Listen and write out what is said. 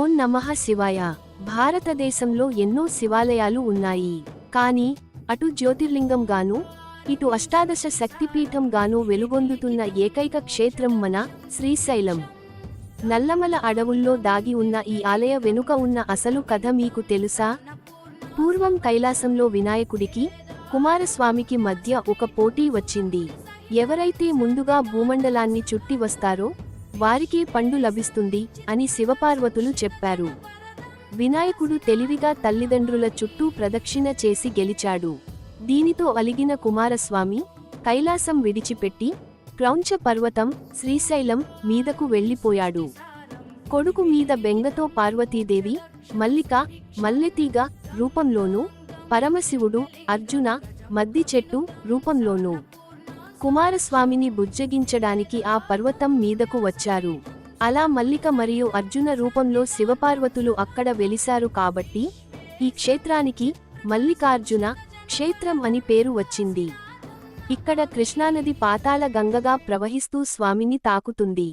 ఓం నమః శివాయ. భారతదేశంలో ఎన్నో శివాలయాలు ఉన్నాయి. కానీ అటు జ్యోతిర్లింగం గాను ఇటు అష్టాదశ శక్తిపీఠం గాను వెలుగొందుతున్న ఏకైక క్షేత్రం మన శ్రీశైలం. నల్లమల అడవుల్లో దాగి ఉన్న ఈ ఆలయ వెనుక ఉన్న అసలు కథ మీకు తెలుసా? పూర్వం కైలాసంలో వినాయకుడికి కుమారస్వామికి మధ్య ఒక పోటీ వచ్చింది. ఎవరైతే ముందుగా భూమండలాన్ని చుట్టి వస్తారో వారికే పండు లభిస్తుంది అని శివపార్వతులు చెప్పారు. వినాయకుడు తెలివిగా తల్లిదండ్రుల చుట్టూ ప్రదక్షిణ చేసి గెలిచాడు. దీనితో అలిగిన కుమారస్వామి కైలాసం విడిచిపెట్టి క్రౌంచ పర్వతం శ్రీశైలం మీదకు వెళ్ళిపోయాడు. కొడుకు మీద బెంగతో పార్వతీదేవి మల్లిక మల్లెతీగ రూపంలోనూ పరమశివుడు అర్జున మద్ది చెట్టు రూపంలోనూ కుమారస్వామిని బుజ్జగించడానికి ఆ పర్వతం మీదకు వచ్చారు. అలా మల్లిక మరియు అర్జున రూపంలో శివపార్వతులు అక్కడ వెలిశారు కాబట్టి ఈ క్షేత్రానికి మల్లికార్జున క్షేత్రం అని పేరు వచ్చింది. ఇక్కడ కృష్ణానది పాతాళ గంగగా ప్రవహిస్తూ స్వామిని తాకుతుంది.